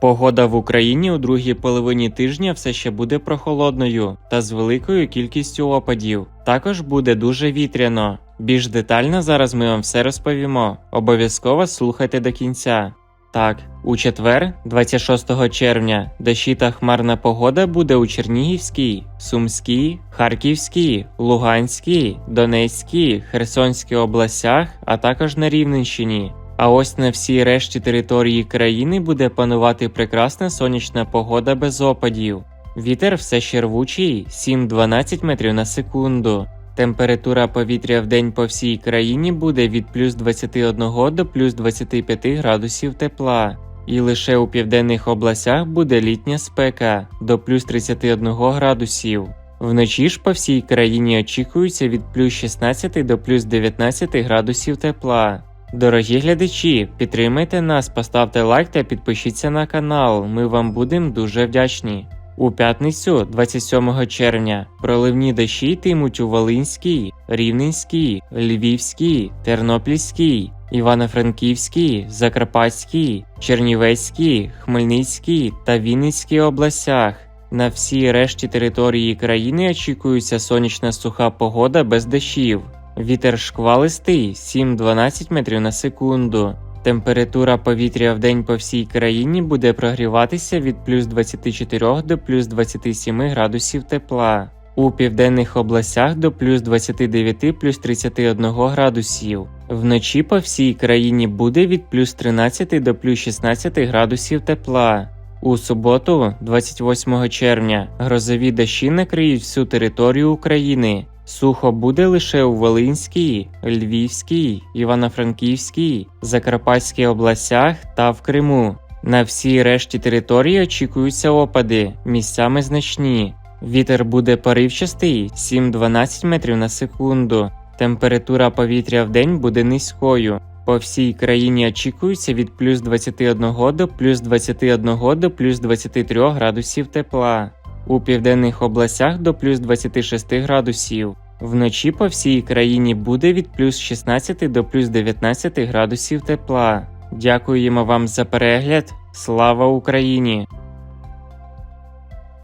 Погода в Україні у другій половині тижня все ще буде прохолодною та з великою кількістю опадів. Також буде дуже вітряно. Більш детально зараз ми вам все розповімо. Обов'язково слухайте до кінця. Так, у четвер, 26 червня, дощі та хмарна погода буде у Чернігівській, Сумській, Харківській, Луганській, Донецькій, Херсонській областях, а також на Рівненщині. А ось на всій решті території країни буде панувати прекрасна сонячна погода без опадів. Вітер все ще рвучий 7-12 метрів на секунду. Температура повітря в день по всій країні буде від плюс 21 до плюс 25 градусів тепла. І лише у південних областях буде літня спека до плюс 31 градусів. Вночі ж по всій країні очікується від плюс 16 до плюс 19 градусів тепла. Дорогі глядачі, підтримайте нас, поставте лайк та підпишіться на канал. Ми вам будемо дуже вдячні. У п'ятницю, 27 червня, проливні дощі йтимуть у Волинській, Рівненській, Львівській, Тернопільській, Івано-Франківській, Закарпатській, Чернівецькій, Хмельницькій та Вінницькій областях. На всій решті території країни очікується сонячна суха погода без дощів. Вітер шквалистий 7-12 метрів на секунду. Температура повітря в день по всій країні буде прогріватися від плюс 24 до плюс 27 градусів тепла. У південних областях до плюс 29 плюс 31 градусів. Вночі по всій країні буде від плюс 13 до плюс 16 градусів тепла. У суботу, 28 червня, грозові дощі накриють всю територію України. Сухо буде лише у Волинській, Львівській, Івано-Франківській, Закарпатській областях та в Криму. На всій решті території очікуються опади, місцями значні. Вітер буде поривчастий 7-12 метрів на секунду. Температура повітря в день буде низькою. По всій країні очікується від плюс 21 до плюс 21 до плюс 23 градусів тепла. У південних областях до плюс 26 градусів. Вночі по всій країні буде від плюс 16 до плюс 19 градусів тепла. Дякуємо вам за перегляд. Слава Україні!